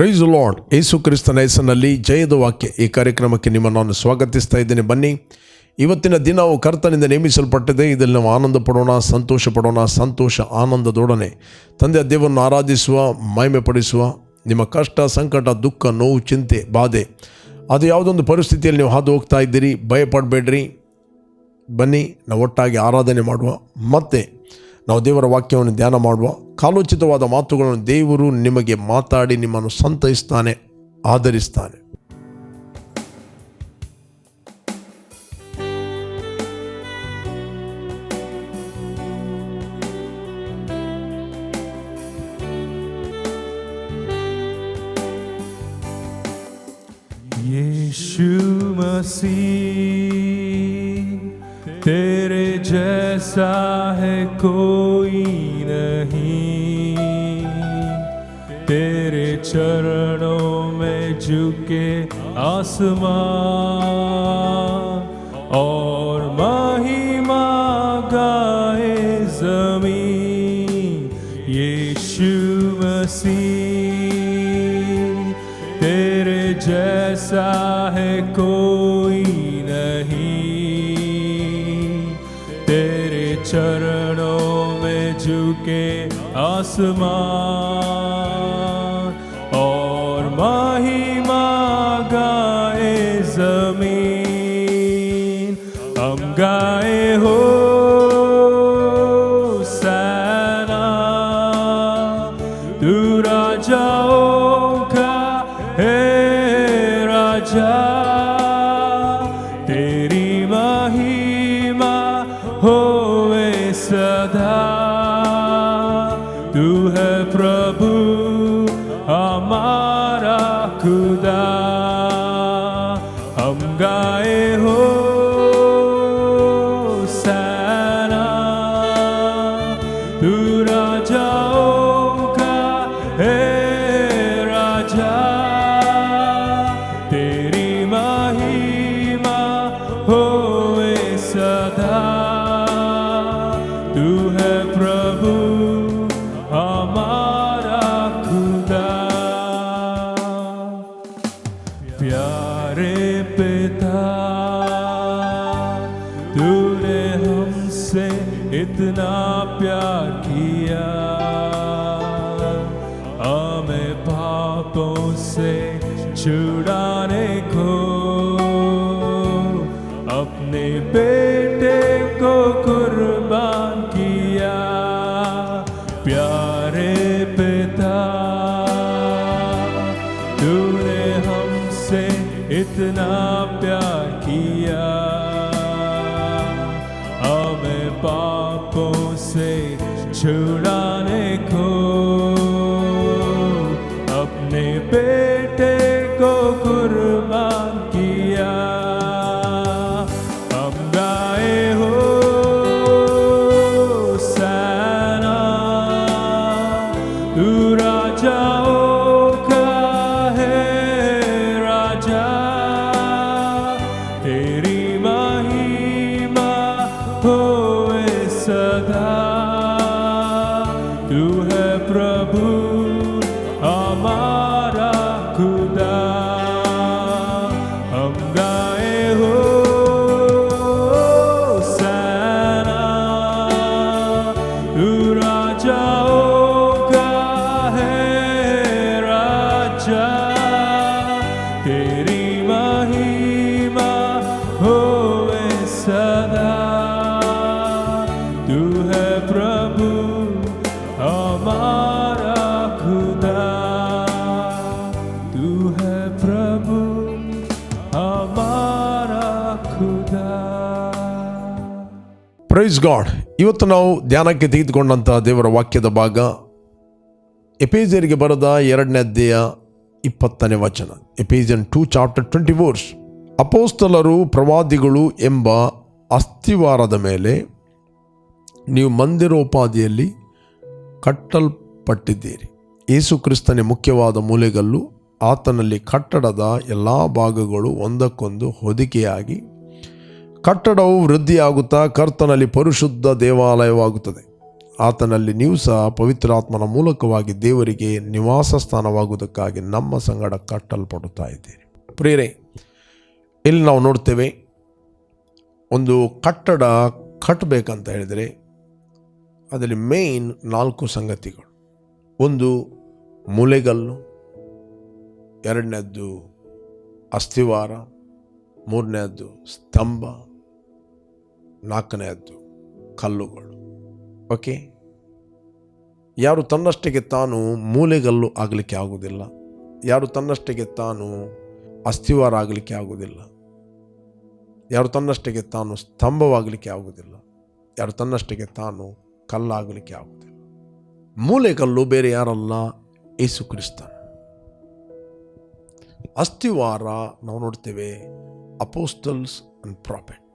Price lord ಯೇಸು ಕ್ರಿಸ್ತನ ಹೆಸರಿನಲ್ಲಿ ಜಯದ ವಾಕ್ಯ ಈ ಕಾರ್ಯಕ್ರಮಕ್ಕೆ ನಿಮ್ಮನ್ನು ನಾನು ಸ್ವಾಗತಿಸ್ತಾ ಇದ್ದೇನೆ. ಬನ್ನಿ, ಇವತ್ತಿನ ದಿನವು ಕರ್ತನಿಂದ ನೇಮಿಸಲ್ಪಟ್ಟಿದೆ. ಇದರಲ್ಲಿ ನಾವು ಆನಂದ ಪಡೋಣ, ಸಂತೋಷ ಪಡೋಣ, ಸಂತೋಷ, ಆನಂದದೊಡನೆ. ತಂದೆ, ದೇವರನ್ನು ಆರಾಧಿಸುವ ಮಹಿಮೆ ಪಡಿಸುವ ನಿಮ್ಮ ಕಷ್ಟ, ಸಂಕಟ, ದುಃಖ, ನೋವು, ಚಿಂತೆ, ಬಾಧೆ, ಅದು ಯಾವುದೊಂದು ಪರಿಸ್ಥಿತಿಯಲ್ಲಿ ನೀವು ಹಾದು ಹೋಗ್ತಾ ಇದ್ದೀರಿ, ಭಯಪಡಬೇಡ್ರಿ. ಬನ್ನಿ, ನಾವು ಒಟ್ಟಾಗಿ ಆರಾಧನೆ ಮಾಡುವ. ಮತ್ತೆ ನಾವು ದೇವರ ವಾಕ್ಯವನ್ನು ಧ್ಯಾನ ಮಾಡುವ ಕಾಲೋಚಿತವಾದ ಮಾತುಗಳನ್ನು ದೇವರು ನಿಮಗೆ ಮಾತಾಡಿ ನಿಮ್ಮನ್ನು ಸಂತೈಸ್ತಾನೆ ಆಧರಿಸ್ತಾನೆ see तेरे जैसा है कोई नहीं। तेरे चरणों में झुके आसमान और महिमा गाए ज़मीन, यीशु मसीह। तेरे जैसा चरणों में झुके आसमान और महिमा गाए ज़मीन। Sada ಪ್ರೈಸ್ ಗಾಡ್ ಇವತ್ತು ನಾವು ಧ್ಯಾನಕ್ಕೆ ತೆಗೆದುಕೊಂಡಂತಹ ದೇವರ ವಾಕ್ಯದ ಭಾಗ ಎಪೇಜರಿಗೆ ಬರೆದ ಎರಡನೇ ಅಧ್ಯಾಯ ಇಪ್ಪತ್ತನೇ ವಚನ. Ephesians two chapter twenty force ಅಪೋಸ್ತಲರು ಪ್ರವಾದಿಗಳು ಎಂಬ ಅಸ್ಥಿವಾರದ ಮೇಲೆ ನೀವು ಮಂದಿರೋಪಾದಿಯಲ್ಲಿ ಕಟ್ಟಲ್ಪಟ್ಟಿದ್ದೀರಿ. ಯೇಸು ಕ್ರಿಸ್ತನೇ ಮುಖ್ಯವಾದ ಮೂಲೆಗಲ್ಲು ಆತನಲ್ಲಿ ಕಟ್ಟಡದ ಎಲ್ಲ ಭಾಗಗಳು ಒಂದಕ್ಕೊಂದು ಹೊದಿಕೆಯಾಗಿ ಕಟ್ಟಡವು ವೃದ್ಧಿಯಾಗುತ್ತಾ ಕರ್ತನಲ್ಲಿ ಪರಿಶುದ್ಧ ದೇವಾಲಯವಾಗುತ್ತದೆ. ಆತನಲ್ಲಿ ನೀವು ಸಹ ಪವಿತ್ರಾತ್ಮನ ಮೂಲಕವಾಗಿ ದೇವರಿಗೆ ನಿವಾಸ ಸ್ಥಾನವಾಗುವುದಕ್ಕಾಗಿ ನಮ್ಮ ಸಂಗಡ ಕಟ್ಟಲ್ಪಡುತ್ತಾ ಇದ್ದೀರಿ. ಪ್ರೇರೆ ಇಲ್ಲಿ ನಾವು ನೋಡ್ತೇವೆ ಒಂದು ಕಟ್ಟಡ ಕಟ್ಟಬೇಕಂತ ಹೇಳಿದರೆ ಅದರಲ್ಲಿ ಮೇಯ್ನ್ ನಾಲ್ಕು ಸಂಗತಿಗಳು. ಒಂದು ಮೂಲೆಗಲ್ಲು, ಎರಡನೇದ್ದು ಅಸ್ಥಿವಾರ ಮೂರನೇದ್ದು ಸ್ತಂಭ ನಾಲ್ಕನೇದ್ದು ಕಲ್ಲುಗಳು. ಓಕೆ ಯಾರು ತನ್ನಷ್ಟಕ್ಕೆ ತಾನು ಮೂಲೆಗಲ್ಲು ಆಗಲಿಕ್ಕೆ ಆಗುವುದಿಲ್ಲ. ಯಾರು ತನ್ನಷ್ಟಕ್ಕೆ ತಾನು ಅಸ್ಥಿವಾರ ಆಗಲಿಕ್ಕೆ ಆಗುವುದಿಲ್ಲ. ಯಾರು ತನ್ನಷ್ಟಕ್ಕೆ ತಾನು ಸ್ತಂಭವಾಗಲಿಕ್ಕೆ ಆಗುವುದಿಲ್ಲ. ಯಾರು ತನ್ನಷ್ಟಕ್ಕೆ ತಾನು ಕಲ್ಲಾಗಲಿಕ್ಕೆ ಆಗುವುದಿಲ್ಲ. ಮೂಲೆಗಲ್ಲು ಬೇರೆ ಯಾರಲ್ಲ? ಏಸು ಕ್ರಿಸ್ತನು. ಅಸ್ಥಿವಾರ ನಾವು ನೋಡ್ತೇವೆ ಅಪೋಸ್ಟಲ್ಸ್ ಅಂಡ್ ಪ್ರಾಫೆಟ್.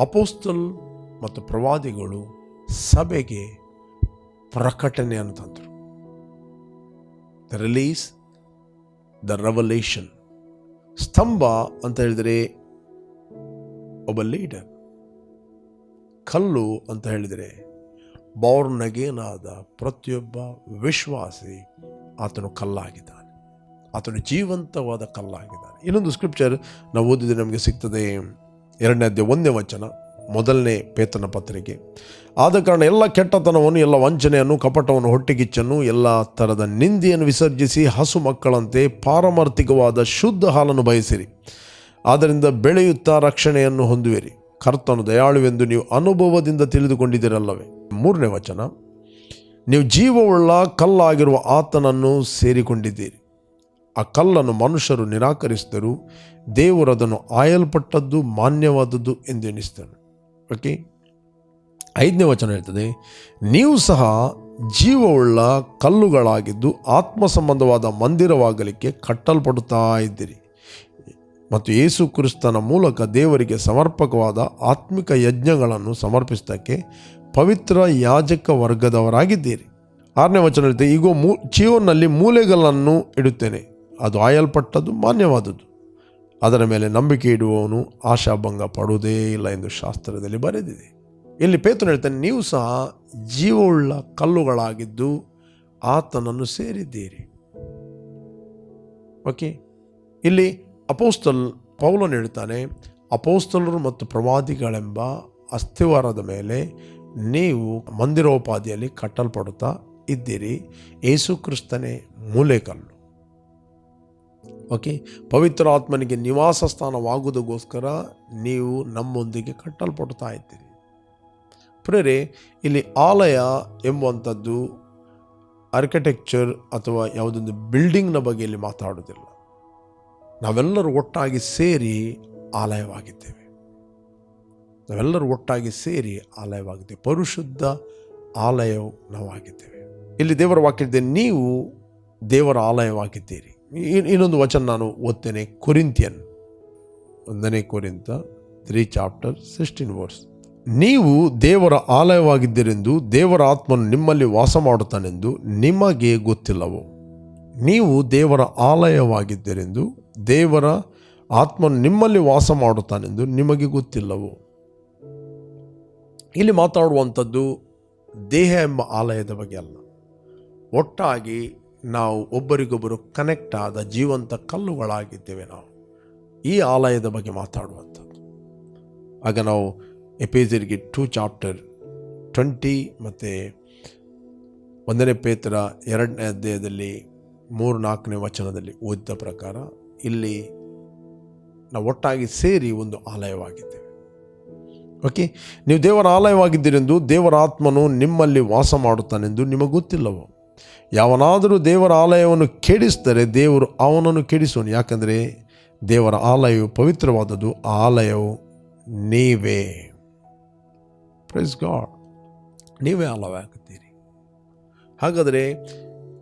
ಅಪೋಸ್ತಲ್ ಮತ್ತು ಪ್ರವಾದಿಗಳು ಸಭೆಗೆ ಪ್ರಕಟಣೆಯನ್ನು ತಂದರು. ದ ರಿಲೀಸ್ ದ ರೆವಲೇಷನ್ ಸ್ತಂಭ ಅಂತ ಹೇಳಿದರೆ ಒಬ್ಬ ಲೀಡರ್ ಕಲ್ಲು ಅಂತ ಹೇಳಿದರೆ ಬೌರ್ನಗೇನಾದ ಪ್ರತಿಯೊಬ್ಬ ವಿಶ್ವಾಸಿ ಆತನು ಕಲ್ಲಾಗಿದ್ದಾನೆ. ಆತನು ಜೀವಂತವಾದ ಕಲ್ಲಾಗಿದ್ದಾನೆ. ಇನ್ನೊಂದು ಸ್ಕ್ರಿಪ್ಚರ್ ನಾವು ಓದಿದರೆ ನಮಗೆ ಸಿಗ್ತದೆ. ಎರಡನೇ ಅಧ್ಯಾಯ ಒಂದನೇ ವಚನ, ಮೊದಲನೇ ಪೇತನ ಪತ್ರಿಕೆ. ಆದ ಕಾರಣ ಎಲ್ಲ ಕೆಟ್ಟತನವನ್ನು, ಎಲ್ಲ ವಂಚನೆಯನ್ನು, ಕಪಟವನ್ನು ಹೊಟ್ಟೆಗಿಚ್ಚನ್ನು, ಎಲ್ಲ ಥರದ ನಿಂದಿಯನ್ನು ವಿಸರ್ಜಿಸಿ ಹಸು ಮಕ್ಕಳಂತೆ ಪಾರಮಾರ್ಥಿಕವಾದ ಶುದ್ಧ ಹಾಲನ್ನು ಬಯಸಿರಿ. ಆದ್ದರಿಂದ ಬೆಳೆಯುತ್ತಾ ರಕ್ಷಣೆಯನ್ನು ಹೊಂದುವಿರಿ. ಕರ್ತನು ದಯಾಳುವೆಂದು ನೀವು ಅನುಭವದಿಂದ ತಿಳಿದುಕೊಂಡಿದ್ದೀರಲ್ಲವೇ? ಮೂರನೇ ವಚನ, ನೀವು ಜೀವವುಳ್ಳ ಕಲ್ಲಾಗಿರುವ ಆತನನ್ನು ಸೇರಿಕೊಂಡಿದ್ದೀರಿ. ಆ ಕಲ್ಲನ್ನು ಮನುಷ್ಯರು ನಿರಾಕರಿಸಿದರು. ದೇವರು ಅದನ್ನು ಆಯಲ್ಪಟ್ಟದ್ದು ಮಾನ್ಯವಾದದ್ದು ಎಂದು ಎಣಿಸಿದನು. ಓಕೆ ಐದನೇ ವಚನ ಹೇಳ್ತದೆ, ನೀವು ಸಹ ಜೀವವುಳ್ಳ ಕಲ್ಲುಗಳಾಗಿದ್ದು ಆತ್ಮ ಸಂಬಂಧವಾದ ಮಂದಿರವಾಗಲಿಕ್ಕೆ ಕಟ್ಟಲ್ಪಡುತ್ತಾ ಇದ್ದೀರಿ. ಮತ್ತು ಯೇಸು ಕ್ರಿಸ್ತನ ಮೂಲಕ ದೇವರಿಗೆ ಸಮರ್ಪಕವಾದ ಆತ್ಮಿಕ ಯಜ್ಞಗಳನ್ನು ಸಮರ್ಪಿಸ್ತಕ್ಕೆ ಪವಿತ್ರ ಯಾಜಕ ವರ್ಗದವರಾಗಿದ್ದೀರಿ. ಆರನೇ ವಚನ ಇರುತ್ತೆ ಈಗ ಮೂ ಚಿಯೋನಲ್ಲಿ ಮೂಲೆಗಳನ್ನು ಇಡುತ್ತೇನೆ. ಅದು ಆಯಲ್ಪಟ್ಟದ್ದು ಮಾನ್ಯವಾದದ್ದು. ಅದರ ಮೇಲೆ ನಂಬಿಕೆ ಇಡುವವನು ಆಶಾಭಂಗ ಪಡುವುದೇ ಇಲ್ಲ ಎಂದು ಶಾಸ್ತ್ರದಲ್ಲಿ ಬರೆದಿದೆ. ಇಲ್ಲಿ ಪೇತನು ಹೇಳ್ತಾನೆ, ನೀವು ಸಹ ಜೀವವುಳ್ಳ ಕಲ್ಲುಗಳಾಗಿದ್ದು ಆತನನ್ನು ಸೇರಿದ್ದೀರಿ. ಓಕೆ ಇಲ್ಲಿ ಅಪೋಸ್ತಲ್ ಪೌಲನ್ ಹೇಳ್ತಾನೆ, ಅಪೋಸ್ತಲರು ಮತ್ತು ಪ್ರವಾದಿಗಳೆಂಬ ಅಸ್ಥಿವಾರದ ಮೇಲೆ ನೀವು ಮಂದಿರೋಪಾದಿಯಲ್ಲಿ ಕಟ್ಟಲ್ಪಡುತ್ತಾ ಇದ್ದೀರಿ. ಯೇಸುಕ್ರಿಸ್ತನೇ ಮೂಲೆಕಲ್ಲು. ಓಕೆ? ಪವಿತ್ರ ಆತ್ಮನಿಗೆ ನಿವಾಸ ಸ್ಥಾನವಾಗುವುದಕ್ಕೋಸ್ಕರ ನೀವು ನಮ್ಮೊಂದಿಗೆ ಕಟ್ಟಲ್ಪಡ್ತಾ ಇದ್ದೀರಿ. ಪ್ರೇರೆ ಇಲ್ಲಿ ಆಲಯ ಎಂಬುವಂಥದ್ದು ಆರ್ಕಿಟೆಕ್ಚರ್ ಅಥವಾ ಯಾವುದೊಂದು ಬಿಲ್ಡಿಂಗ್ನ ಬಗ್ಗೆ ಇಲ್ಲಿ ಮಾತಾಡೋದಿಲ್ಲ ನಾವೆಲ್ಲರೂ ಒಟ್ಟಾಗಿ ಸೇರಿ ಆಲಯವಾಗಿದ್ದೇವೆ. ನಾವೆಲ್ಲರೂ ಒಟ್ಟಾಗಿ ಸೇರಿ ಆಲಯವಾಗಿದ್ದೇವೆ. ಪರಿಶುದ್ಧ ಆಲಯವು ನಾವಾಗಿದ್ದೇವೆ ಇಲ್ಲಿ ದೇವರ ವಾಕ್ಯದ ನೀವು ದೇವರ ಆಲಯವಾಗಿದ್ದೀರಿ. ಇನ್ನೊಂದು ವಚನ ನಾನು ಓದ್ತೇನೆ ಕೊರಿಂತಿಯನ್ ಒಂದನೇ ಕೊರಿಂತ ತ್ರೀ ಚಾಪ್ಟರ್ ಸಿಕ್ಸ್ಟೀನ್ ವರ್ಸ್ ನೀವು ದೇವರ ಆಲಯವಾಗಿದ್ದೀರೆಂದು, ದೇವರ ಆತ್ಮನು ನಿಮ್ಮಲ್ಲಿ ವಾಸ ಮಾಡುತ್ತಾನೆಂದು ನಿಮಗೆ ಗೊತ್ತಿಲ್ಲವೋ? ನೀವು ದೇವರ ಆಲಯವಾಗಿದ್ದರೆಂದು, ದೇವರ ಆತ್ಮನು ನಿಮ್ಮಲ್ಲಿ ವಾಸ ಮಾಡುತ್ತಾನೆಂದು ನಿಮಗೆ ಗೊತ್ತಿಲ್ಲವೋ? ಇಲ್ಲಿ ಮಾತಾಡುವಂಥದ್ದು ದೇಹ ಎಂಬ ಆಲಯದ ಬಗ್ಗೆ ಅಲ್ಲ. ಒಟ್ಟಾಗಿ ನಾವು ಒಬ್ಬರಿಗೊಬ್ಬರು ಕನೆಕ್ಟ್ ಆದ ಜೀವಂತ ಕಲ್ಲುಗಳಾಗಿದ್ದೇವೆ ನಾವು. ಈ ಆಲಯದ ಬಗ್ಗೆ ಮಾತಾಡುವಂಥದ್ದು. ಆಗ ನಾವು ಎಪೇಜರಿಗೆ ಟೂ ಚಾಪ್ಟರ್ ಟ್ವೆಂಟಿ ಮತ್ತು ಒಂದನೇ ಪೇತ್ರ ಎರಡನೇ ಅಧ್ಯಾಯದಲ್ಲಿ ಮೂರು ನಾಲ್ಕನೇ ವಚನದಲ್ಲಿ ಓದಿದ ಪ್ರಕಾರ ಇಲ್ಲಿ ನಾವು ಒಟ್ಟಾಗಿ ಸೇರಿ ಒಂದು ಆಲಯವಾಗಿದ್ದೇವೆ. ಓಕೆ ನೀವು ದೇವರ ಆಲಯವಾಗಿದ್ದೀರೆಂದು ದೇವರ ಆತ್ಮನು ನಿಮ್ಮಲ್ಲಿ ವಾಸ ಮಾಡುತ್ತಾನೆಂದು ನಿಮಗೆ ಗೊತ್ತಿಲ್ಲವೋ? ಯಾವನಾದರೂ ದೇವರ ಆಲಯವನ್ನು ಕೆಡಿಸಿದರೆ ದೇವರು ಅವನನ್ನು ಕೆಡಿಸೋನು ಯಾಕಂದರೆ ದೇವರ ಆಲಯವು ಪವಿತ್ರವಾದದ್ದು ಆಲಯವು ನೀವೇ. ಪ್ರೈಸ್ ಗಾಡ್ ನೀವೇ ಆಲಯವಾಗುತ್ತೀರಿ. ಹಾಗಾದರೆ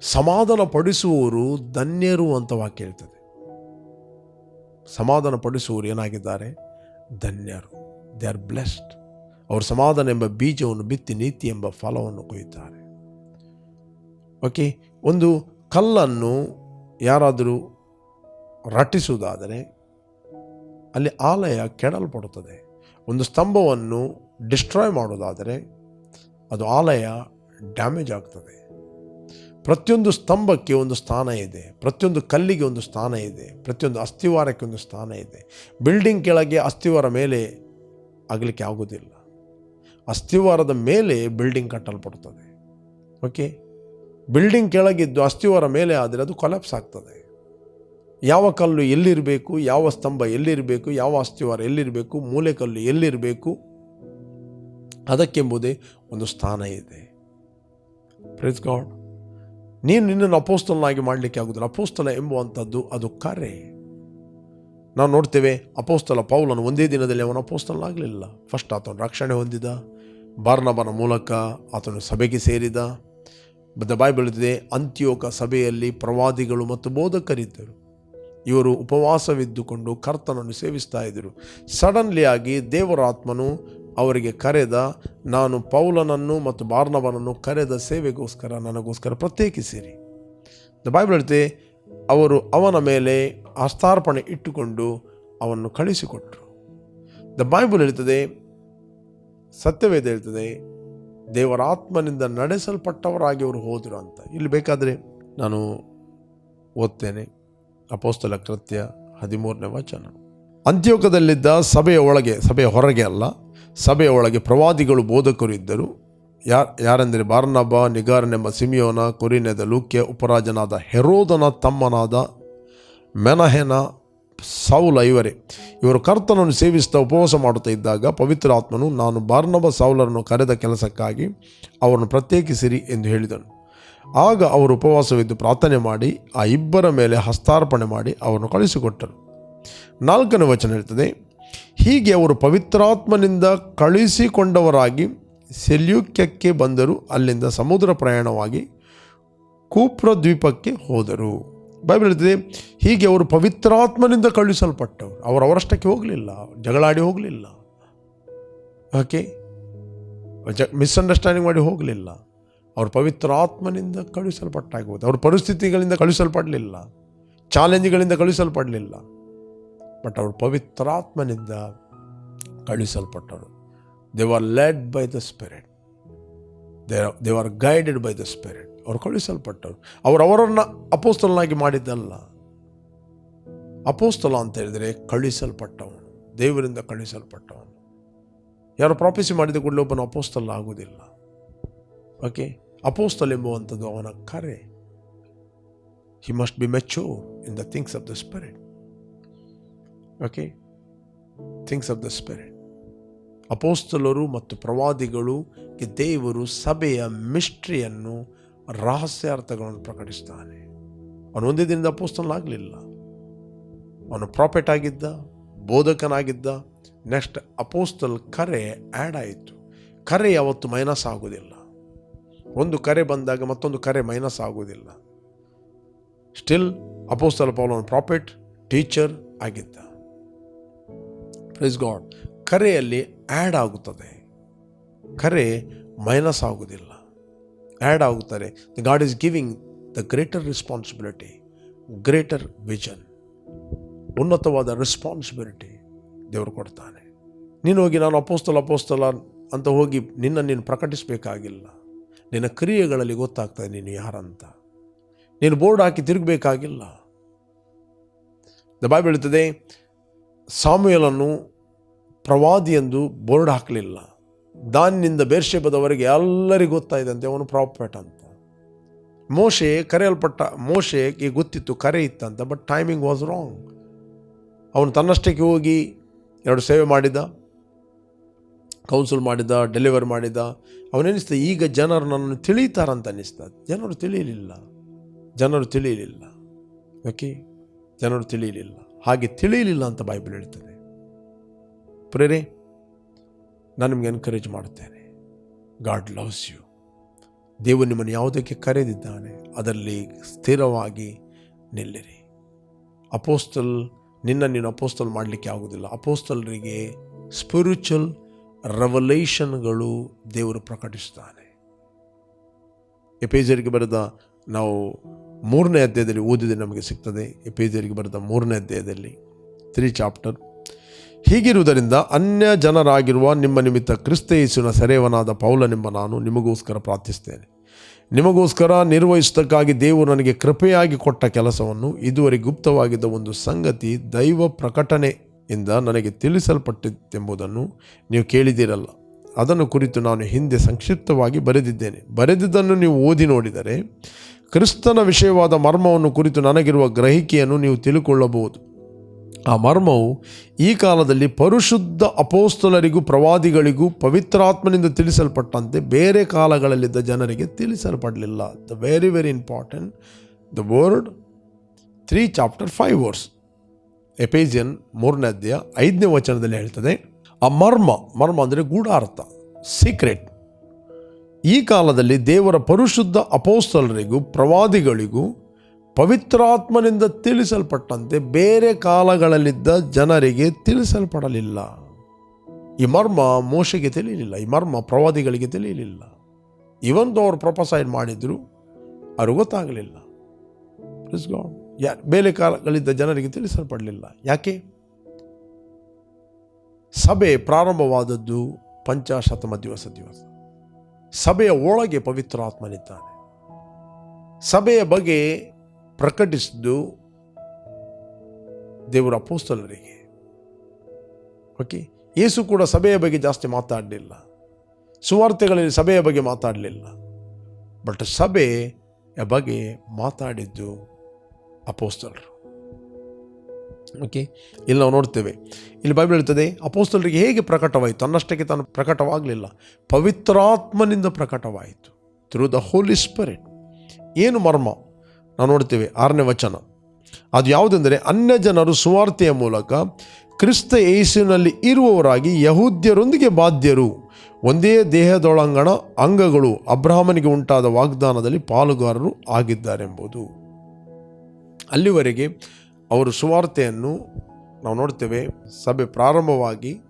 ಸಮಾಧಾನ ಪಡಿಸುವವರು ಧನ್ಯರು ಅಂತ ವಾಕ್ಯ ಹೇಳ್ತದೆ. ಸಮಾಧಾನ ಪಡಿಸುವವರು ಏನಾಗಿದ್ದಾರೆ? ಧನ್ಯರು. ದೇ ಆರ್ ಬ್ಲೆಸ್ಡ್ ಅವರು ಸಮಾಧಾನ ಎಂಬ ಬೀಜವನ್ನು, ಬಿತ್ತಿ ನೀತಿ ಎಂಬ ಫಲವನ್ನು ಕೊಯ್ಯುತ್ತಾರೆ. ಓಕೆ, ಒಂದು ಕಲ್ಲನ್ನು ಯಾರಾದರೂ ರಟ್ಟಿಸುವುದಾದರೆ ಅಲ್ಲಿ ಆಲಯ ಕೆಡಲ್ಪಡುತ್ತದೆ ಒಂದು ಸ್ತಂಭವನ್ನು ಡಿಸ್ಟ್ರಾಯ್ ಮಾಡೋದಾದರೆ ಅದು ಆಲಯ ಡ್ಯಾಮೇಜ್ ಆಗ್ತದೆ. ಪ್ರತಿಯೊಂದು ಸ್ತಂಭಕ್ಕೆ ಒಂದು ಸ್ಥಾನ ಇದೆ, ಪ್ರತಿಯೊಂದು ಕಲ್ಲಿಗೆ ಒಂದು ಸ್ಥಾನ ಇದೆ, ಪ್ರತಿಯೊಂದು ಅಸ್ಥಿವಾರಕ್ಕೆ ಒಂದು ಸ್ಥಾನ ಇದೆ. ಬಿಲ್ಡಿಂಗ್ ಕೆಳಗೆ ಅಸ್ಥಿವಾರ ಮೇಲೆ ಆಗಲಿಕ್ಕೆ ಆಗೋದಿಲ್ಲ ಅಸ್ಥಿವಾರದ ಮೇಲೆ ಬಿಲ್ಡಿಂಗ್ ಕಟ್ಟಲ್ಪಡ್ತದೆ ಓಕೆ ಬಿಲ್ಡಿಂಗ್ ಕೆಳಗಿದ್ದು ಅಸ್ಥಿವರ ಮೇಲೆ ಆದರೆ ಅದು ಕೊಲಾಪ್ಸ್ ಆಗ್ತದೆ. ಯಾವ ಕಲ್ಲು ಎಲ್ಲಿರಬೇಕು, ಯಾವ ಸ್ತಂಭ ಎಲ್ಲಿರಬೇಕು, ಯಾವ ಅಸ್ಥಿವಾರ ಎಲ್ಲಿರಬೇಕು, ಮೂಲೆ ಕಲ್ಲು ಎಲ್ಲಿರಬೇಕು, ಅದಕ್ಕೆಂಬುದೇ ಒಂದು ಸ್ಥಾನ ಇದೆ. ಪ್ರೀತ್ ಗಾಡ್ ನೀನು ನಿನ್ನನ್ನು ಅಪೋಸ್ತಲನಾಗಿ ಮಾಡಲಿಕ್ಕೆ ಆಗುದಿಲ್ಲ. ಅಪೋಸ್ತಲ ಎಂಬುವಂಥದ್ದು ಅದು ಕರೆ. ನಾವು ನೋಡ್ತೇವೆ ಅಪೋಸ್ತಲ ಪೌಲನು ಒಂದೇ ದಿನದಲ್ಲಿ ಅವನು ಅಪೋಸ್ತಲನಾಗಲಿಲ್ಲ. ಫಸ್ಟ್ ಆತನು ರಕ್ಷಣೆ ಹೊಂದಿದ, ಬಾರ್ನಬನ ಮೂಲಕ ಆತನು ಸಭೆಗೆ ಸೇರಿದ ದ ಬೈಬಲ್ ಇದೆ ಅಂತ್ಯೋಕ ಸಭೆಯಲ್ಲಿ ಪ್ರವಾದಿಗಳು ಮತ್ತು ಬೋಧಕರಿದ್ದರು ಇವರು ಉಪವಾಸವಿದ್ದುಕೊಂಡು ಕರ್ತನನ್ನು ಸೇವಿಸ್ತಾ ಇದ್ದರು. ಸಡನ್ಲಿ ಆಗಿ ದೇವರಾತ್ಮನು ಅವರಿಗೆ ಕರೆದ, ನಾನು ಪೌಲನನ್ನು ಮತ್ತು ಬಾರ್ನವನನ್ನು ಕರೆದ ಸೇವೆಗೋಸ್ಕರ ನನಗೋಸ್ಕರ ಪ್ರತ್ಯೇಕಿಸಿರಿ. ದ ಬೈಬಲ್ ಹೇಳ್ತೆ ಅವರು ಅವನ ಮೇಲೆ ಹಸ್ತಾರ್ಪಣೆ ಇಟ್ಟುಕೊಂಡು ಅವನ್ನು ಕಳಿಸಿಕೊಟ್ಟರು ದ ಬೈಬಲ್ ಹೇಳ್ತದೆ, ಸತ್ಯವೇದ ಹೇಳ್ತದೆ ದೇವರ ಆತ್ಮನಿಂದ ನಡೆಸಲ್ಪಟ್ಟವರಾಗಿ ಅವರು ಹೋದರು ಅಂತ. ಇಲ್ಲಿ ಬೇಕಾದರೆ ನಾನು ಓದ್ತೇನೆ. ಅಪೋಸ್ತಲ ಕೃತ್ಯ ಹದಿಮೂರನೇ ವಚನ. ಅಂತ್ಯೋಕದಲ್ಲಿದ್ದ ಸಭೆಯ ಒಳಗೆ, ಸಭೆಯ ಹೊರಗೆ ಅಲ್ಲ, ಸಭೆಯ ಒಳಗೆ ಪ್ರವಾದಿಗಳು ಬೋಧಕರು ಇದ್ದರು. ಯಾರ್, ಯಾರೆಂದರೆ ಬಾರ್ನಬ, ನಿಗಾರನೆಂಬ ಸಿಮಿಯೋನ ಕೊರಿನೆದ ಲೂಕ್ಯ, ಉಪರಾಜನಾದ ಹೆರೋದನ ತಮ್ಮನಾದ ಮೆನಹೆನ ಸೌಲ ಇವರೇ. ಇವರು ಕರ್ತನನ್ನು ಸೇವಿಸ್ತಾ ಉಪವಾಸ ಮಾಡುತ್ತಾ ಇದ್ದಾಗ ಪವಿತ್ರ ಆತ್ಮನು, ನಾನು ಬಾರ್ನಬ ಸೌಲರನ್ನು ಕರೆದ ಕೆಲಸಕ್ಕಾಗಿ ಅವರನ್ನು ಪ್ರತ್ಯೇಕಿಸಿರಿ ಎಂದು ಹೇಳಿದನು. ಆಗ ಅವರು ಉಪವಾಸವಿದ್ದು ಪ್ರಾರ್ಥನೆ ಮಾಡಿ, ಆ ಇಬ್ಬರ ಮೇಲೆ ಹಸ್ತಾರ್ಪಣೆ ಮಾಡಿ ಅವರನ್ನು ಕಳಿಸಿಕೊಟ್ಟರು ನಾಲ್ಕನೇ ವಚನ ಇರ್ತದೆ ಹೀಗೆ ಅವರು ಪವಿತ್ರಾತ್ಮನಿಂದ ಕಳಿಸಿಕೊಂಡವರಾಗಿ ಸೆಲ್ಯೂಕ್ಯಕ್ಕೆ ಬಂದರು, ಅಲ್ಲಿಂದ ಸಮುದ್ರ ಪ್ರಯಾಣವಾಗಿ ಕೂಪ್ರ ದ್ವೀಪಕ್ಕೆ ಹೋದರು. ಬೈಬಲ್ ಹೇಳ್ತದೆ, ಹೀಗೆ ಅವರು ಪವಿತ್ರಾತ್ಮನಿಂದ ಕಳುಹಿಸಲ್ಪಟ್ಟವರು. ಅವರು ಅವರಷ್ಟಕ್ಕೆ ಹೋಗಲಿಲ್ಲ, ಜಗಳಾಡಿ ಹೋಗಲಿಲ್ಲ. ಓಕೆ ಜ ಮಿಸ್ಅಂಡರ್ಸ್ಟ್ಯಾಂಡಿಂಗ್ ಮಾಡಿ ಹೋಗಲಿಲ್ಲ. ಅವರು ಪವಿತ್ರಾತ್ಮನಿಂದ ಕಳುಹಿಸಲ್ಪಟ್ಟಾಗುವುದು ಅವ್ರ ಪರಿಸ್ಥಿತಿಗಳಿಂದ ಕಳುಹಿಸಲ್ಪಡಲಿಲ್ಲ, ಚಾಲೆಂಜ್ಗಳಿಂದ ಕಳುಹಿಸಲ್ಪಡಲಿಲ್ಲ. ಬಟ್ ಅವರು ಪವಿತ್ರಾತ್ಮನಿಂದ ಕಳುಹಿಸಲ್ಪಟ್ಟರು they are led by the spirit they are guided by the spirit ಅವರು ಕಳುಹಿಸಲ್ಪಟ್ಟರು. ಅವರು ಅವರನ್ನು ಅಪೋಸ್ತಲನಾಗಿ ಮಾಡಿದ್ದಲ್ಲ. ಅಪೋಸ್ತಲ ಅಂತ ಹೇಳಿದರೆ ಕಳುಹಿಸಲ್ಪಟ್ಟವನು, ದೇವರಿಂದ ಕಳುಹಿಸಲ್ಪಟ್ಟವನು. ಯಾರು ಪ್ರಾಪಿಸಿ ಮಾಡಿದ ಕೂಡಲೇ ಒಬ್ಬನ ಅಪೋಸ್ತಲ ಆಗುವುದಿಲ್ಲ. ಓಕೆ ಅಪೋಸ್ತಲ್ ಎಂಬುವಂಥದ್ದು ಅವನ ಕರೆ. He must be mature in the things of the spirit okay things of the spirit ಅಪೋಸ್ತಲರು ಮತ್ತು ಪ್ರವಾದಿಗಳು ದೇವರು ಸಭೆಯ ಮಿಸ್ಟ್ರಿಯನ್ನು ರಹಸ್ಯಾರ್ಥಗಳನ್ನು ಪ್ರಕಟಿಸ್ತಾನೆ. ಅವನು ಒಂದೇ ದಿನದ ಅಪೋಸ್ತನಾಗಲಿಲ್ಲ ಅವನು ಪ್ರಾಫೆಟ್ ಆಗಿದ್ದ, ಬೋಧಕನಾಗಿದ್ದ ನೆಕ್ಸ್ಟ್ ಅಪೋಸ್ತಲ್ ಕರೆ ಆ್ಯಡ್ ಆಯಿತು. ಕರೆ ಯಾವತ್ತು ಮೈನಸ್ ಆಗೋದಿಲ್ಲ ಒಂದು ಕರೆ ಬಂದಾಗ ಮತ್ತೊಂದು ಕರೆ ಮೈನಸ್ ಆಗೋದಿಲ್ಲ ಸ್ಟಿಲ್ ಅಪೋಸ್ತಲ್ ಪೌಲನ್ ಪ್ರಾಫೆಟ್ ಟೀಚರ್ ಆಗಿದ್ದ. ಪ್ಲೀಸ್ ಗಾಡ್ ಕರೆಯಲ್ಲಿ ಆ್ಯಡ್ ಆಗುತ್ತದೆ. ಕರೆ ಮೈನಸ್ ಆಗುವುದಿಲ್ಲ. ಆ್ಯಡ್ ಆಗುತ್ತಾರೆ. God is giving the greater responsibility greater vision ಉನ್ನತವಾದ ರೆಸ್ಪಾನ್ಸಿಬಿಲಿಟಿ ದೇವರು ಕೊಡ್ತಾನೆ. ನೀನು ಹೋಗಿ ನಾನು ಅಪೋಸ್ತಲ ಅಪೋಸ್ತಲ ಅಂತ ಹೋಗಿ ನಿನ್ನ ನೀನು ಪ್ರಕಟಿಸಬೇಕಾಗಿಲ್ಲ. ನಿನ್ನ ಕ್ರಿಯೆಗಳಲ್ಲಿ ಗೊತ್ತಾಗ್ತದೆ ನೀನು ಯಾರಂತ. ನೀನು ಬೋರ್ಡ್ ಹಾಕಿ ತಿರುಗಬೇಕಾಗಿಲ್ಲ. ದ ಬಾಯ್ ಹೇಳ್ತದೆ, ಸಾಮುಯಲನ್ನು ಪ್ರವಾದಿ ಎಂದು ಬೋರ್ಡ್ ಹಾಕಲಿಲ್ಲ. ದಾನಿನಿಂದ ಬೇರ್ಷೆಬದವರೆಗೆ ಎಲ್ಲರಿಗೂ ಗೊತ್ತಾಯಿದಂತೆ ಅವನು ಪ್ರಾಫೆಟ್ ಅಂತ. ಮೋಶೆ ಕರೆಯಲ್ಪಟ್ಟ, ಮೋಶೆಗೆ ಗೊತ್ತಿತ್ತು ಕರೆ ಇತ್ತಂತ ಬಟ್ ಟೈಮಿಂಗ್ ವಾಸ್ ರಾಂಗ್ ಅವನು ತನ್ನಷ್ಟಕ್ಕೆ ಹೋಗಿ ಎರಡು ಸೇವೆ ಮಾಡಿದ ಕೌನ್ಸಿಲ್ ಮಾಡಿದ ಡೆಲಿವರ್ ಮಾಡಿದ. ಅವನೆನಿಸ್ತ ಈಗ ಜನರು ನನ್ನನ್ನು ತಿಳಿತಾರಂತ ಅನ್ನಿಸ್ತ ಜನರು ತಿಳಿಯಲಿಲ್ಲ. ಜನರು ತಿಳಿಯಲಿಲ್ಲ. ಓಕೆ ಜನರು ತಿಳಿಯಲಿಲ್ಲ. ಹಾಗೆ ತಿಳಿಯಲಿಲ್ಲ ಅಂತ ಬೈಬಲ್ ಹೇಳ್ತದೆ. ಪ್ರೇರೆ ನಾನು ನಿಮಗೆ ಎನ್ಕರೇಜ್ ಮಾಡುತ್ತೇನೆ. ಗಾಡ್ ಲವ್ಸ್ ಯು ದೇವರು ನಿಮ್ಮನ್ನು ಯಾವುದಕ್ಕೆ ಕರೆದಿದ್ದಾನೆ, ಅದರಲ್ಲಿ ಸ್ಥಿರವಾಗಿ ನಿಲ್ಲಿರಿ. ಅಪೋಸ್ತಲ್, ನಿನ್ನ ನೀನು ಅಪೋಸ್ತಲ್ ಮಾಡಲಿಕ್ಕೆ ಆಗೋದಿಲ್ಲ ಅಪೋಸ್ತಲರಿಗೆ ಸ್ಪಿರಿಚುವಲ್ ರೆವಲೇಷನ್ಗಳು ದೇವರು ಪ್ರಕಟಿಸ್ತಾನೆ ಎಪೇಜರಿಗೆ ಬರೆದ ನಾವು ಮೂರನೇ ಅಧ್ಯಾಯದಲ್ಲಿ ಓದಿದರೆ ನಮಗೆ ಸಿಗ್ತದೆ. ಎಪೇಜರಿಗೆ ಬರೆದ ಮೂರನೇ ಅಧ್ಯಾಯದಲ್ಲಿ ತ್ರೀ ಚಾಪ್ಟರ್ ಹೀಗಿರುವುದರಿಂದ ಅನ್ಯ ಜನರಾಗಿರುವ ನಿಮ್ಮ ನಿಮಿತ್ತ ಕ್ರಿಸ್ತ ಯೇಸುವಿನ ಸೆರೆಯವನಾದ ಪೌಲನೆಂಬ ನಾನು ನಿಮಗೋಸ್ಕರ ಪ್ರಾರ್ಥಿಸ್ತೇನೆ ನಿಮಗೋಸ್ಕರ ನಿರ್ವಹಿಸತಕ್ಕಾಗಿ ದೇವರು ನನಗೆ ಕೃಪೆಯಾಗಿ ಕೊಟ್ಟ ಕೆಲಸವನ್ನು ಇದುವರೆಗೆ ಗುಪ್ತವಾಗಿದ್ದ ಒಂದು ಸಂಗತಿ ದೈವ ಪ್ರಕಟಣೆಯಿಂದ ನನಗೆ ತಿಳಿಸಲ್ಪಟ್ಟಿತ್ತೆಂಬುದನ್ನು ನೀವು ಕೇಳಿದಿರಲ್ಲ ಅದನ್ನು ಕುರಿತು ನಾನು ಹಿಂದೆ ಸಂಕ್ಷಿಪ್ತವಾಗಿ ಬರೆದಿದ್ದೇನೆ. ಬರೆದಿದ್ದನ್ನು ನೀವು ಓದಿ ನೋಡಿದರೆ ಕ್ರಿಸ್ತನ ವಿಷಯವಾದ ಮರ್ಮವನ್ನು ಕುರಿತು ನನಗಿರುವ ಗ್ರಹಿಕೆಯನ್ನು ನೀವು ತಿಳುಕೊಳ್ಳಬಹುದು. ಆ ಮರ್ಮವು ಈ ಕಾಲದಲ್ಲಿ ಪರಿಶುದ್ಧ ಅಪೋಸ್ತಲರಿಗೂ ಪ್ರವಾದಿಗಳಿಗೂ ಪವಿತ್ರಾತ್ಮನಿಂದ ತಿಳಿಸಲ್ಪಟ್ಟಂತೆ ಬೇರೆ ಕಾಲಗಳಲ್ಲಿದ್ದ ಜನರಿಗೆ ತಿಳಿಸಲ್ಪಡಲಿಲ್ಲ. The very very important the word three chapter five verse Ephesian ಮೂರನೇ ಅಧ್ಯಾಯ ಐದನೇ ವಚನದಲ್ಲಿ ಹೇಳ್ತದೆ, ಆ ಮರ್ಮ ಮರ್ಮ ಅಂದರೆ ಗೂಢಾರ್ಥ ಸೀಕ್ರೆಟ್ ಈ ಕಾಲದಲ್ಲಿ ದೇವರ ಪರಿಶುದ್ಧ ಅಪೋಸ್ತಲರಿಗೂ ಪ್ರವಾದಿಗಳಿಗೂ ಪವಿತ್ರಾತ್ಮನಿಂದ ತಿಳಿಸಲ್ಪಟ್ಟಂತೆ ಬೇರೆ ಕಾಲಗಳಲ್ಲಿದ್ದ ಜನರಿಗೆ ತಿಳಿಸಲ್ಪಡಲಿಲ್ಲ. ಈ ಮರ್ಮ ಮೋಶೆಗೆ ತಿಳಿಯಲಿಲ್ಲ, ಈ ಮರ್ಮ ಪ್ರವಾದಿಗಳಿಗೆ ತಿಳಿಯಲಿಲ್ಲ. ಇವಂದು ಅವರು ಪ್ರೊಪಸೈಡ್ ಮಾಡಿದ್ರು, ಅವ್ರಿಗೆ ಗೊತ್ತಾಗಲಿಲ್ಲ. ಬೇರೆ ಕಾಲಗಳಿದ್ದ ಜನರಿಗೆ ತಿಳಿಸಲ್ಪಡಲಿಲ್ಲ. ಯಾಕೆ? ಸಭೆ ಪ್ರಾರಂಭವಾದದ್ದು ಪಂಚಾಶತಮ ದಿವಸ ದಿವಸ. ಸಭೆಯ ಒಳಗೆ ಪವಿತ್ರಾತ್ಮನಿದ್ದಾನೆ. ಸಭೆಯ ಬಗ್ಗೆ ಪ್ರಕಟಿಸಿದ್ದು ದೇವರ ಅಪೋಸ್ತಲರಿಗೆ. ಓಕೆ ಯೇಸು ಕೂಡ ಸಭೆಯ ಬಗ್ಗೆ ಜಾಸ್ತಿ ಮಾತಾಡಲಿಲ್ಲ. ಸುವಾರ್ತೆಗಳಲ್ಲಿ ಸಭೆಯ ಬಗ್ಗೆ ಮಾತಾಡಲಿಲ್ಲ. ಬಟ್ ಸಭೆಯ ಬಗ್ಗೆ ಮಾತಾಡಿದ್ದು ಅಪೋಸ್ತಲರು. ಓಕೆ ಇಲ್ಲಿ ನಾವು ನೋಡ್ತೇವೆ. ಇಲ್ಲಿ ಬೈಬಲ್ ಹೇಳ್ತದೆ, ಅಪೋಸ್ತಲರಿಗೆ ಹೇಗೆ ಪ್ರಕಟವಾಯಿತು? ಅನ್ನಷ್ಟಕ್ಕೆ ತಾನು ಪ್ರಕಟವಾಗಲಿಲ್ಲ. ಪವಿತ್ರಾತ್ಮನಿಂದ ಪ್ರಕಟವಾಯಿತು. ಥ್ರೂ ದ ಹೋಲಿ ಸ್ಪಿರಿಟ್ ಏನು ಮರ್ಮ? ನಾವು ನೋಡ್ತೇವೆ ಆರನೇ ವಚನ. ಅದು ಯಾವುದೆಂದರೆ ಅನ್ಯ ಜನರು ಸುವಾರ್ತೆಯ ಮೂಲಕ ಕ್ರಿಸ್ತ ಯೇಸುವಿನಲ್ಲಿ ಇರುವವರಾಗಿ ಯಹೂದ್ಯರೊಂದಿಗೆ ಬಾಧ್ಯರು. ಒಂದೇ ದೇಹದೊಳಂಗಣ ಅಂಗಗಳು ಅಬ್ರಾಹ್ಮನಿಗೆ ಉಂಟಾದ ವಾಗ್ದಾನದಲ್ಲಿ ಪಾಲುಗಾರರು ಆಗಿದ್ದಾರೆಂಬುದು. ಅಲ್ಲಿವರೆಗೆ ಅವರು ಸುವಾರ್ತೆಯನ್ನು ನಾವು ನೋಡ್ತೇವೆ, ಸಭೆ ಪ್ರಾರಂಭವಾಗಿ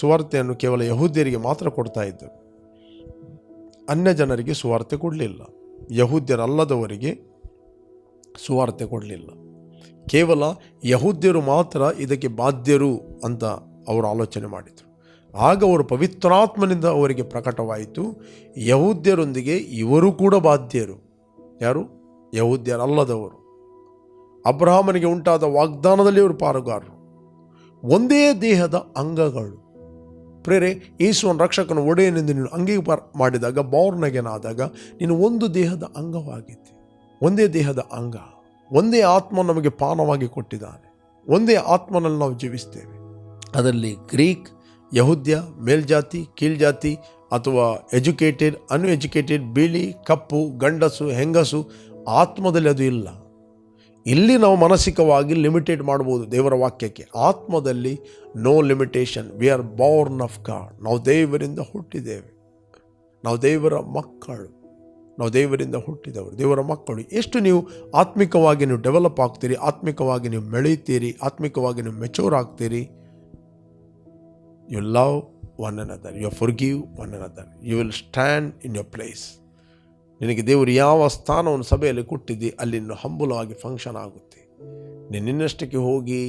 ಸುವಾರ್ತೆಯನ್ನು ಕೇವಲ ಯಹೂದ್ಯರಿಗೆ ಮಾತ್ರ ಕೊಡ್ತಾ ಇದ್ದರು. ಅನ್ಯ ಜನರಿಗೆ ಸುವಾರ್ತೆ ಕೊಡಲಿಲ್ಲ. ಯಹೂದ್ಯರಲ್ಲದವರಿಗೆ ಸುವಾರ್ತೆ ಕೊಡಲಿಲ್ಲ. ಕೇವಲ ಯಹೂದ್ಯರು ಮಾತ್ರ ಇದಕ್ಕೆ ಬಾಧ್ಯರು ಅಂತ ಅವರು ಆಲೋಚನೆ ಮಾಡಿದರು. ಆಗ ಅವರು ಪವಿತ್ರಾತ್ಮನಿಂದ ಅವರಿಗೆ ಪ್ರಕಟವಾಯಿತು, ಯಹೂದ್ಯರೊಂದಿಗೆ ಇವರು ಕೂಡ ಬಾಧ್ಯರು. ಯಾರು? ಯಹೂದ್ಯರಲ್ಲದವರು. ಅಬ್ರಹಾಮನಿಗೆ ಉಂಟಾದ ವಾಗ್ದಾನದಲ್ಲಿ ಇವರು ಪಾರುಗಾರರು. ಒಂದೇ ದೇಹದ ಅಂಗಗಳು. ಪ್ರೇರೆ ಈಶ್ವನ್ ರಕ್ಷಕನ ಒಡೆಯನೆಂದು ನೀನು ಅಂಗೀಕಾರ ಮಾಡಿದಾಗ, ಬೌರ್ನಗೆನಾದಾಗ ನೀನು ಒಂದು ದೇಹದ ಅಂಗವಾಗಿದ್ದೆ. ಒಂದೇ ದೇಹದ ಅಂಗ, ಒಂದೇ ಆತ್ಮ ನಮಗೆ ಪಾನವಾಗಿ ಕೊಟ್ಟಿದ್ದಾನೆ, ಒಂದೇ ಆತ್ಮನಲ್ಲಿ ನಾವು ಜೀವಿಸ್ತೇವೆ. ಅದರಲ್ಲಿ ಗ್ರೀಕ್, ಯಹೂದ್ಯ, ಮೇಲ್ಜಾತಿ, ಕೀಳ್ಜಾತಿ ಅಥವಾ ಎಜುಕೇಟೆಡ್, ಅನ್ಎಜುಕೇಟೆಡ್, ಬಿಳಿ, ಕಪ್ಪು, ಗಂಡಸು, ಹೆಂಗಸು, ಆತ್ಮದಲ್ಲಿ ಅದು ಇಲ್ಲ. ಇಲ್ಲಿ ನಾವು ಮಾನಸಿಕವಾಗಿ ಲಿಮಿಟೆಡ್ ಮಾಡ್ಬೋದು ದೇವರ ವಾಕ್ಯಕ್ಕೆ. ಆತ್ಮದಲ್ಲಿ no limitation, we are born of God. ನಾವು ದೇವರಿಂದ ಹುಟ್ಟಿದ್ದೇವೆ. ನಾವು ದೇವರ ಮಕ್ಕಳು. ನಾವು ದೇವರಿಂದ ಹುಟ್ಟಿದವರು, ದೇವರ ಮಕ್ಕಳು. ಎಷ್ಟು ನೀವು ಆತ್ಮಿಕವಾಗಿ ನೀವು ಡೆವಲಪ್ ಆಗ್ತೀರಿ, ಆತ್ಮಿಕವಾಗಿ ನೀವು ಬೆಳೆಯುತ್ತೀರಿ ಆತ್ಮಿಕವಾಗಿ ನೀವು mature ಆಗ್ತೀರಿ? You love one other you forgive one other you will stand in your place ನಿನಗೆ ದೇವರು ಯಾವ ಸ್ಥಾನವನ್ನು ಸಭೆಯಲ್ಲಿ ಕೊಟ್ಟಿದ್ದಿ, ಅಲ್ಲಿ ಹಂಬಲವಾಗಿ ಫಂಕ್ಷನ್ ಆಗುತ್ತೆ. ನೀನು ನಿನ್ನಷ್ಟಕ್ಕೆ ಹೋಗಿ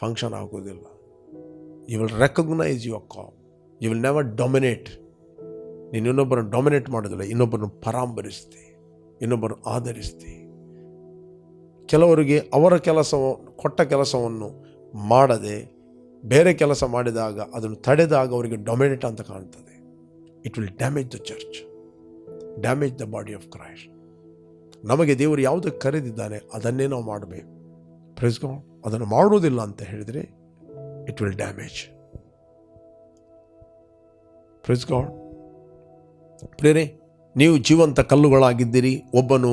ಫಂಕ್ಷನ್ ಆಗೋದಿಲ್ಲ. You will recognise your call you will never dominate ನೀನು ಇನ್ನೊಬ್ಬರನ್ನು ಡಾಮಿನೇಟ್ ಮಾಡೋದಿಲ್ಲ, ಇನ್ನೊಬ್ಬರನ್ನು ಪರಾಂಬರಿಸ್ತಿ, ಇನ್ನೊಬ್ಬರನ್ನು ಆಧರಿಸ್ತಿ. ಕೆಲವರಿಗೆ ಅವರ ಕೆಲಸ ಕೊಟ್ಟ ಕೆಲಸವನ್ನು ಮಾಡದೆ ಬೇರೆ ಕೆಲಸ ಮಾಡಿದಾಗ ಅದನ್ನು ತಡೆದಾಗ ಅವರಿಗೆ ಡೊಮಿನೇಟ್ ಅಂತ ಕಾಣ್ತದೆ. It will damage the church damage the body of Christ ನಮಗೆ ದೇವರು ಯಾವುದಕ್ಕೆ ಕರೆದಿದ್ದಾನೆ ಅದನ್ನೇ ನಾವು ಮಾಡಬೇಕು. ಪ್ರೆಸ್ಕೊಂಡು ಅದನ್ನು ಮಾಡುವುದಿಲ್ಲ ಅಂತ ಹೇಳಿದರೆ it will damage praise God prayer ನೀವು ಜೀವಂತ ಕಲ್ಲುಗಳಾಗಿದ್ದೀರಿ. ಒಬ್ಬನು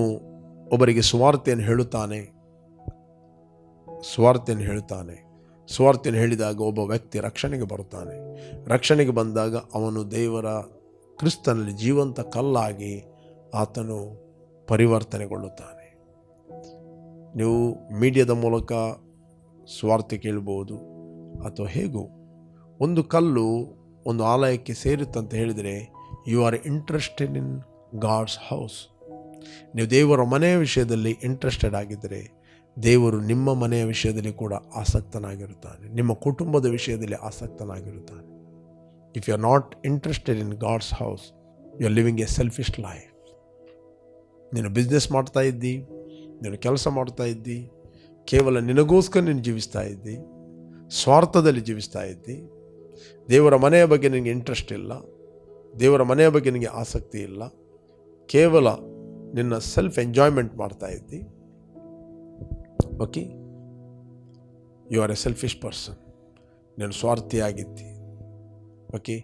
ಒಬ್ಬರಿಗೆ ಸುವಾರ್ತೆಯನ್ನು ಹೇಳುತ್ತಾನೆ. ಸುವಾರ್ತೆಯನ್ನು ಹೇಳುತ್ತಾನೆ. ಸುವಾರ್ತೆಯನ್ನು ಹೇಳಿದಾಗ ಒಬ್ಬ ವ್ಯಕ್ತಿ ರಕ್ಷಣೆಗೆ ಬರುತ್ತಾನೆ. ರಕ್ಷಣೆಗೆ ಬಂದಾಗ ಅವನು ದೇವರ ಕ್ರಿಸ್ತನಲ್ಲಿ ಜೀವಂತ ಕಲ್ಲಾಗಿ ಆತನು ಪರಿವರ್ತನೆಗೊಳ್ಳುತ್ತಾನೆ. ನೀವು ಮೀಡಿಯಾದ ಮೂಲಕ ಸ್ವಾರ್ಥ ಕೇಳ್ಬೋದು ಅಥವಾ ಹೇಗೂ, ಒಂದು ಕಲ್ಲು ಒಂದು ಆಲಯಕ್ಕೆ ಸೇರುತ್ತಂತ ಹೇಳಿದರೆ you are interested in God's house ನೀವು ದೇವರ ಮನೆಯ ವಿಷಯದಲ್ಲಿ ಇಂಟ್ರೆಸ್ಟೆಡ್ ಆಗಿದ್ದರೆ ದೇವರು ನಿಮ್ಮ ಮನೆಯ ವಿಷಯದಲ್ಲಿ ಕೂಡ ಆಸಕ್ತನಾಗಿರುತ್ತಾನೆ. ನಿಮ್ಮ ಕುಟುಂಬದ ವಿಷಯದಲ್ಲಿ ಆಸಕ್ತನಾಗಿರುತ್ತಾನೆ. If you are not interested in God's house you are living a selfish life ನೀನು ಬಿಸ್ನೆಸ್ ಮಾಡ್ತಾ ಇದ್ದಿ, ನೀನು ಕೆಲಸ ಮಾಡ್ತಾ ಇದ್ದಿ, ಕೇವಲ ನಿನಗೋಸ್ಕರ ನೀನು ಜೀವಿಸ್ತಾ ಇದ್ದಿ, ಸ್ವಾರ್ಥದಲ್ಲಿ ಜೀವಿಸ್ತಾ ಇದ್ದಿ, ದೇವರ ಮನೆಯ ಬಗ್ಗೆ ನಿನಗೆ ಇಂಟ್ರೆಸ್ಟ್ ಇಲ್ಲ. ದೇವರ ಮನೆಯ ಬಗ್ಗೆ ನಿನಗೆ ಆಸಕ್ತಿ ಇಲ್ಲ. ಕೇವಲ ನಿನ್ನ ಸೆಲ್ಫ್ ಎಂಜಾಯ್ಮೆಂಟ್ ಮಾಡ್ತಾ ಇದ್ದಿ. Okay you are a selfish person ನೀನು ಸ್ವಾರ್ಥಿಯಾಗಿದ್ದಿ. ಓಕೆ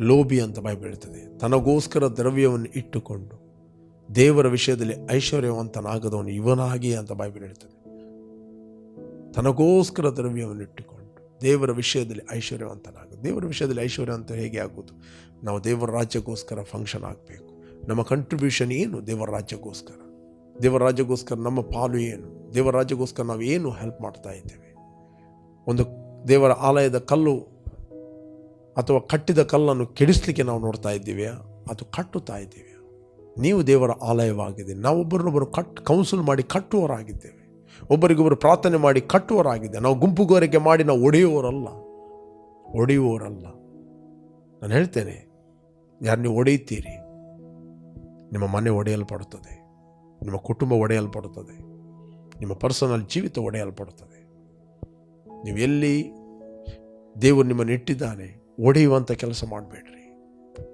ಲೋಬಿ ಅಂತ ಬೈಬಲ್ ಹೇಳ್ತದೆ. ತನಗೋಸ್ಕರ ದ್ರವ್ಯವನ್ನು ಇಟ್ಟುಕೊಂಡು, ದೇವರ ವಿಷಯದಲ್ಲಿ ಐಶ್ವರ್ಯವಂತನಾಗದವನು ಇವನಾಗಿ ಅಂತ ಬೈಬಲ್ ಹೇಳ್ತದೆ. ತನಗೋಸ್ಕರ ದ್ರವ್ಯವನ್ನು ಇಟ್ಟುಕೊಂಡು. ದೇವರ ವಿಷಯದಲ್ಲಿ ಐಶ್ವರ್ಯವಂತನಾಗ. ದೇವರ ವಿಷಯದಲ್ಲಿ ಐಶ್ವರ್ಯವಂತ ಹೇಗೆ ಆಗೋದು ನಾವು ದೇವರ ರಾಜ್ಯಕ್ಕೋಸ್ಕರ ಫಂಕ್ಷನ್ ಆಗಬೇಕು. ನಮ್ಮ ಕಂಟ್ರಿಬ್ಯೂಷನ್ ಏನು? ದೇವರ ರಾಜ್ಯಕ್ಕೋಸ್ಕರ. ದೇವರ ರಾಜ್ಯಕ್ಕೋಸ್ಕರ ನಮ್ಮ ಪಾಲು ಏನು? ದೇವರ ರಾಜ್ಯಕ್ಕೋಸ್ಕರ ನಾವು ಏನು ಹೆಲ್ಪ್ ಮಾಡ್ತಾ ಇದ್ದೇವೆ? ಒಂದು ದೇವರ ಆಲಯದ ಕಲ್ಲು ಅಥವಾ ಕಟ್ಟಿದ ಕಲ್ಲನ್ನು ಕೆಡಿಸಲಿಕ್ಕೆ ನಾವು ನೋಡ್ತಾ ಇದ್ದೀವಿ? ಅದು ಕಟ್ಟುತ್ತಾ ಇದ್ದೀವಿ? ನೀವು ದೇವರ ಆಲಯವಾಗಿದೆ. ನಾವು ಒಬ್ಬರನ್ನೊಬ್ಬರು ಕಟ್ ಕೌನ್ಸಿಲ್ ಮಾಡಿ ಕಟ್ಟುವವರಾಗಿದ್ದೇವೆ. ಒಬ್ಬರಿಗೊಬ್ಬರು ಪ್ರಾರ್ಥನೆ ಮಾಡಿ ಕಟ್ಟುವವರಾಗಿದೆ ನಾವು ಗುಂಪುಗೋರಿಕೆ ಮಾಡಿ ನಾವು ಒಡೆಯುವವರಲ್ಲ. ಒಡೆಯುವವರಲ್ಲ. ನಾನು ಹೇಳ್ತೇನೆ, ಯಾರು ನೀವು ಒಡೆಯುತ್ತೀರಿ, ನಿಮ್ಮ ಮನೆ ಒಡೆಯಲ್ಪಡುತ್ತದೆ, ನಿಮ್ಮ ಕುಟುಂಬ ಒಡೆಯಲ್ಪಡುತ್ತದೆ, ನಿಮ್ಮ ಪರ್ಸನಲ್ ಜೀವಿತ ಒಡೆಯಲ್ಪಡುತ್ತದೆ. ನೀವು ಎಲ್ಲಿ ದೇವರು ನಿಮ್ಮನ್ನು ಇಟ್ಟಿದ್ದಾನೆ ಒಡೆಯುವಂಥ ಕೆಲಸ ಮಾಡಬೇಡ್ರಿ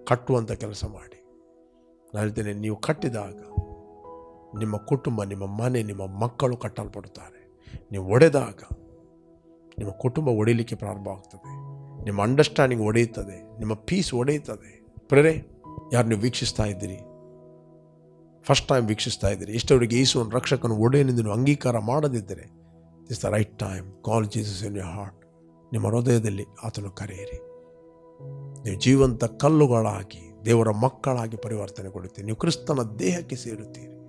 ಕಟ್ಟುವಂಥ ಕೆಲಸ ಮಾಡಿ. ನಾನು ಹೇಳ್ತೇನೆ, ನೀವು ಕಟ್ಟಿದಾಗ ನಿಮ್ಮ ಕುಟುಂಬ, ನಿಮ್ಮ ಮನೆ, ನಿಮ್ಮ ಮಕ್ಕಳು ಕಟ್ಟಲ್ಪಡುತ್ತಾರೆ. ನೀವು ಒಡೆದಾಗ ನಿಮ್ಮ ಕುಟುಂಬ ಒಡೆಯಲಿಕ್ಕೆ ಪ್ರಾರಂಭ ಆಗ್ತದೆ. ನಿಮ್ಮ ಅಂಡರ್ಸ್ಟ್ಯಾಂಡಿಂಗ್ ಒಡೆಯುತ್ತದೆ. ನಿಮ್ಮ ಪೀಸ್ ಒಡೆಯುತ್ತದೆ. ಪ್ರೇರೆ ಯಾರು ನೀವು ವೀಕ್ಷಿಸ್ತಾ ಇದ್ದೀರಿ? ಫಸ್ಟ್ ಟೈಮ್ ವೀಕ್ಷಿಸ್ತಾ ಇದ್ದೀರಿ. ಎಷ್ಟವರಿಗೆ ಯೇಸುವನ್ನು ರಕ್ಷಕನ ಒಡೆಯನೆಂದು ನೀವು ಅಂಗೀಕಾರ ಮಾಡದಿದ್ದರೆ is the right time call Jesus in your heart ನಿಮ್ಮ ಹೃದಯದಲ್ಲಿ ಆತನು ಕರೆಯಿರಿ. ನೀವು ಜೀವಂತ ಕಲ್ಲುಗಳಾಗಿ, ದೇವರ ಮಕ್ಕಳಾಗಿ ಪರಿವರ್ತನೆಗೊಳ್ಳುತ್ತೀರಿ. ನೀವು ಕ್ರಿಸ್ತನ ದೇಹಕ್ಕೆ ಸೇರುತ್ತೀರಿ.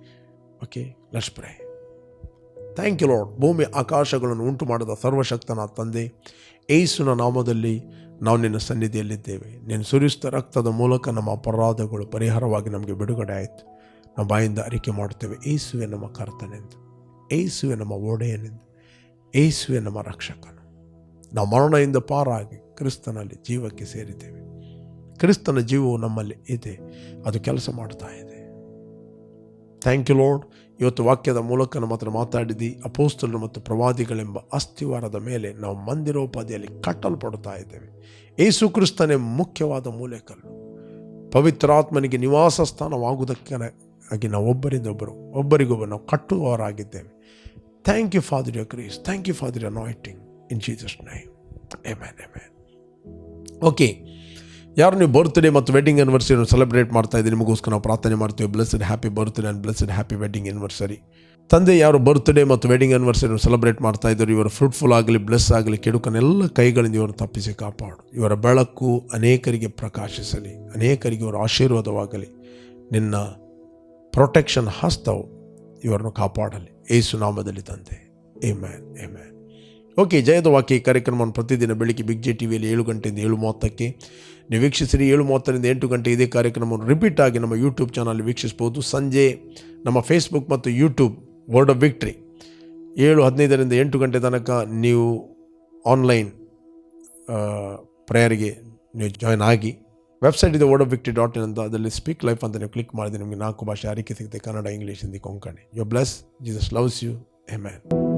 Okay let's pray thank you Lord ಭೂಮಿ ಆಕಾಶಗಳನ್ನು ಉಂಟು ಮಾಡಿದ ಸರ್ವಶಕ್ತನ ತಂದೆ ಏಸುನ ನಾಮದಲ್ಲಿ ನಾವು ನಿನ್ನ ಸನ್ನಿಧಿಯಲ್ಲಿದ್ದೇವೆ. ನೀನು ಸುರಿಸಿದ ರಕ್ತದ ಮೂಲಕ ನಮ್ಮ ಅಪರಾಧಗಳು ಪರಿಹಾರವಾಗಿ ನಮಗೆ ಬಿಡುಗಡೆ ಆಯಿತು. ನಮ್ಮ ಬಾಯಿಂದ ಅರಿಕೆ ಮಾಡುತ್ತೇವೆ. ಏಸುವೆ ನಮ್ಮ ಕರ್ತನೆಂದು. ಏಸುವೆ ನಮ್ಮ ಒಡೆಯನೆಂದು. ಏಸುವೆ ನಮ್ಮ ರಕ್ಷಕನು. ನಾವು ಮರಣದಿಂದ ಪಾರಾಗಿ ಕ್ರಿಸ್ತನಲ್ಲಿ ಜೀವಕ್ಕೆ ಸೇರಿದ್ದೇವೆ. ಕ್ರಿಸ್ತನ ಜೀವವು ನಮ್ಮಲ್ಲಿ ಇದೆ. ಅದು ಕೆಲಸ ಮಾಡ್ತಾ ಇದೆ. ಥ್ಯಾಂಕ್ ಯು ಲೋಡ್ ಇವತ್ತು ವಾಕ್ಯದ ಮೂಲಕ ನಮ್ಮ ಹತ್ರ ಮಾತಾಡಿದಿ, ಅಪೋಸ್ತಲರು ಮತ್ತು ಪ್ರವಾದಿಗಳೆಂಬ ಅಸ್ಥಿವಾರದ ಮೇಲೆ ನಾವು ಮಂದಿರೋಪಾದಿಯಲ್ಲಿ ಕಟ್ಟಲ್ಪಡುತ್ತಾ ಇದ್ದೇವೆ. ಏಸು ಕ್ರಿಸ್ತನೇ ಮುಖ್ಯವಾದ ಮೂಲೆಕಲ್ಲು. ಪವಿತ್ರಾತ್ಮನಿಗೆ ನಿವಾಸ ಸ್ಥಾನವಾಗುವುದಕ್ಕಾಗಿ ನಾವು ಒಬ್ಬರಿಂದ ಒಬ್ಬರು, ಒಬ್ಬರಿಗೊಬ್ಬರು ನಾವು ಕಟ್ಟುವವರಾಗಿದ್ದೇವೆ. Thank you Father your grace thank you Father your anointing in Jesus name amen okay ಯಾರು ನೀವು ಬರ್ತ್ಡೇ ಮತ್ತು ವೆಡ್ಡಿಂಗ್ ಆನಿವರ್ಸರಿಯನ್ನು ಸೆಲೆಬ್ರೇಟ್ ಮಾಡ್ತಾ ಇದ್ದೀನಿ ನಿಮಗೋಸ್ಕರ ನಾವು ಪ್ರಾರ್ಥನೆ ಮಾಡ್ತೀವಿ. Blessed happy birthday and blessed happy wedding anniversary ತಂದೆ, ಯಾರು ಬರ್ತ್ಡೇ ಮತ್ತು ವೆಡ್ಡಿಂಗ್ ಆನಿವರ್ಸರಿಯನ್ನು ಸೆಲೆಬ್ರೇಟ್ ಮಾಡ್ತಾ ಇದ್ದಾರೆ, ಇವರು ಫ್ರೂಟ್ಫುಲ್ ಆಗಲಿ ಬ್ಲೆಸ್ ಆಗಲಿ ಕೆಡುಕನೆಲ್ಲ ಕೈಗಳಿಂದ ಇವರು ತಪ್ಪಿಸಿ ಕಾಪಾಡು. ಇವರ ಬೆಳಕು ಅನೇಕರಿಗೆ ಪ್ರಕಾಶಿಸಲಿ, ಅನೇಕರಿಗೆ ಇವರ ಆಶೀರ್ವಾದವಾಗಲಿ. ನಿನ್ನ ಪ್ರೊಟೆಕ್ಷನ್ ಹಸ್ತವು, ಇವರನ್ನು ಕಾಪಾಡಲಿ. ಏಸು ನಾಮದಲ್ಲಿ ತಂದೆ. Amen amen okay ಜಯದ ವಾಕ್ಯ ಕಾರ್ಯಕ್ರಮವನ್ನು ಪ್ರತಿದಿನ ಬೆಳಿಗ್ಗೆ ಬಿಗ್ ಜೆ ಟಿ ವಿಯಲ್ಲಿ ಏಳು ಗಂಟೆಯಿಂದ ಏಳು ಮೂವತ್ತಕ್ಕೆ. ನೀವು ವೀಕ್ಷಿಸಿರಿ ಏಳು ಮೂವತ್ತರಿಂದ ಎಂಟು ಗಂಟೆ ಇದೇ ಕಾರ್ಯಕ್ರಮವನ್ನು ರಿಪೀಟ್ ಆಗಿ ನಮ್ಮ ಯೂಟ್ಯೂಬ್ ಚಾನಲ್ ವೀಕ್ಷಿಸ್ಬೋದು ಸಂಜೆ ನಮ್ಮ ಫೇಸ್ಬುಕ್ ಮತ್ತು ಯೂಟ್ಯೂಬ್ ವರ್ಡ್ ಆಫ್ ವಿಕ್ಟ್ರಿ ಏಳು, ಹದಿನೈದರಿಂದ ಎಂಟು ಗಂಟೆ ತನಕ ನೀವು ಆನ್ಲೈನ್ ಪ್ರೇಯರ್ಗೆ ನೀವು ಜಾಯ್ನ್ ಆಗಿ. ವೆಬ್ಸೈಟ್ ಇದೆ word of victory dot in ಅಂತ. ಅದರಲ್ಲಿ ಸ್ಪೀಕ್ ಲೈಫ್ ಅಂತ ನೀವು ಕ್ಲಿಕ್ ಮಾಡಿದ್ರೆ ನಿಮಗೆ ನಾಲ್ಕು ಭಾಷೆ ಆರಿಕೆ ಸಿಗುತ್ತೆ. Kannada English Hindi Konkani. You bless Jesus loves you amen